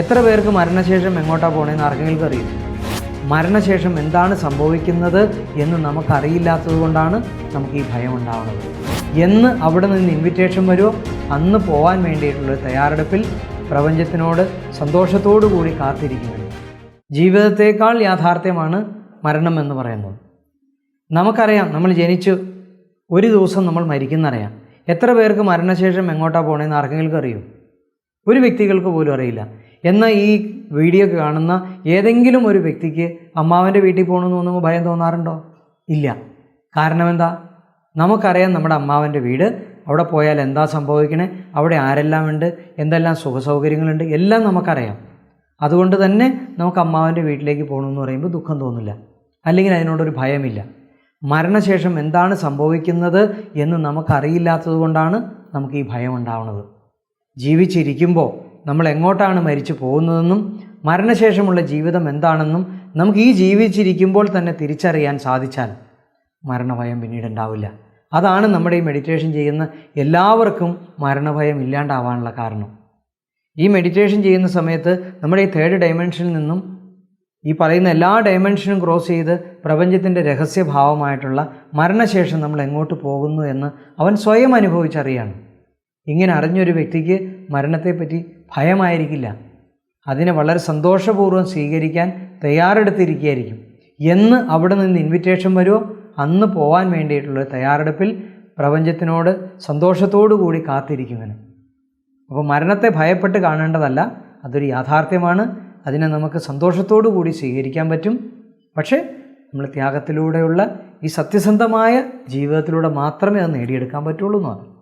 എത്ര പേർക്ക് മരണശേഷം എങ്ങോട്ടാണ് പോകണമെന്ന് ആർക്കെങ്കിലും അറിയും? മരണശേഷം എന്താണ് സംഭവിക്കുന്നത് എന്ന് നമുക്കറിയില്ലാത്തത് കൊണ്ടാണ് നമുക്ക് ഈ ഭയം ഉണ്ടാവുന്നത്. എന്ന് അവിടെ നിന്ന് ഇൻവിറ്റേഷൻ വരുമോ അന്ന് പോകാൻ വേണ്ടിയിട്ടുള്ള തയ്യാറെടുപ്പിൽ പ്രപഞ്ചത്തിനോട് സന്തോഷത്തോടു കൂടി കാത്തിരിക്കുന്നത് ജീവിതത്തേക്കാൾ യാഥാർത്ഥ്യമാണ് മരണം എന്ന് പറയുന്നത്. നമുക്കറിയാം നമ്മൾ ജനിച്ചു ഒരു ദിവസം നമ്മൾ മരിക്കുന്നറിയാം. എത്ര പേർക്ക് മരണശേഷം എങ്ങോട്ടാണ് പോകണമെന്ന് ആർക്കെങ്കിലും അറിയും? ഒരു വ്യക്തികൾക്ക് പോലും അറിയില്ല. എന്നാൽ ഈ വീഡിയോ കാണുന്ന ഏതെങ്കിലും ഒരു വ്യക്തിക്ക് അമ്മാവന്റെ വീട്ടിൽ പോകണമെന്ന് തോന്നുമ്പോൾ ഭയം തോന്നാറുണ്ടോ? ഇല്ല. കാരണം എന്താ? നമുക്കറിയാം നമ്മുടെ അമ്മാവന്റെ വീട് അവിടെ പോയാൽ എന്താ സംഭവിക്കണേ? അവിടെ ആരെല്ലാം ഉണ്ട്? എന്തെല്ലാം സുഖസൗകര്യങ്ങളുണ്ട്? എല്ലാം നമുക്കറിയാം. അതുകൊണ്ട് തന്നെ നമുക്ക് അമ്മാവന്റെ വീട്ടിലേക്ക് പോകണമെന്ന് പറയുമ്പോൾ ദുഃഖം തോന്നില്ല. അല്ലെങ്കിൽ അതിനോടൊരു ഭയമില്ല. മരണശേഷം എന്താണ് സംഭവിക്കുന്നത് എന്ന് നമുക്കറിയില്ലാത്തത് കൊണ്ടാണ് നമുക്ക് ഈ ഭയം ഉണ്ടാവുന്നത്. ജീവിച്ചിരിക്കുമ്പോൾ നമ്മൾ എങ്ങോട്ടാണ് മരിച്ചു പോകുന്നതെന്നും മരണശേഷമുള്ള ജീവിതം എന്താണെന്നും നമുക്ക് ഈ ജീവിച്ചിരിക്കുമ്പോൾ തന്നെ തിരിച്ചറിയാൻ സാധിച്ചാൽ മരണഭയം പിന്നീട് ഉണ്ടാവില്ല. അതാണ് നമ്മുടെ ഈ മെഡിറ്റേഷൻ ചെയ്യുന്ന എല്ലാവർക്കും മരണഭയം ഇല്ലാണ്ടാവാനുള്ള കാരണം. ഈ മെഡിറ്റേഷൻ ചെയ്യുന്ന സമയത്ത് നമ്മുടെ ഈ തേർഡ് ഡയമെൻഷനിൽ നിന്നും ഈ പറയുന്ന എല്ലാ ഡയമെൻഷനും ക്രോസ് ചെയ്ത് പ്രപഞ്ചത്തിന്റെ രഹസ്യഭാവമായിട്ടുള്ള മരണശേഷം നമ്മൾ എങ്ങോട്ട് പോകുന്നു എന്ന് അവൻ സ്വയം അനുഭവിച്ചറിയാണ്. ഇങ്ങനെ അറിഞ്ഞൊരു വ്യക്തിക്ക് മരണത്തെപ്പറ്റി ഭയമായിരിക്കില്ല. അതിനെ വളരെ സന്തോഷപൂർവം സ്വീകരിക്കാൻ തയ്യാറെടുത്തിരിക്കുകയായിരിക്കും. എന്ന് അവിടെ നിന്ന് ഇൻവിറ്റേഷൻ വരുമോ അന്ന് പോകാൻ വേണ്ടിയിട്ടുള്ള തയ്യാറെടുപ്പിൽ പ്രപഞ്ചത്തിനോട് സന്തോഷത്തോടു കൂടി കാത്തിരിക്കുമെന്ന് അപ്പോൾ മരണത്തെ ഭയപ്പെട്ട് കാണേണ്ടതല്ല. അതൊരു യാഥാർത്ഥ്യമാണ്. അതിനെ നമുക്ക് സന്തോഷത്തോടു കൂടി സ്വീകരിക്കാൻ പറ്റും. പക്ഷേ നമ്മൾ ത്യാഗത്തിലൂടെയുള്ള ഈ സത്യസന്ധമായ ജീവിതത്തിലൂടെ മാത്രമേ അത് നേടിയെടുക്കാൻ പറ്റുള്ളൂ എന്നാണ്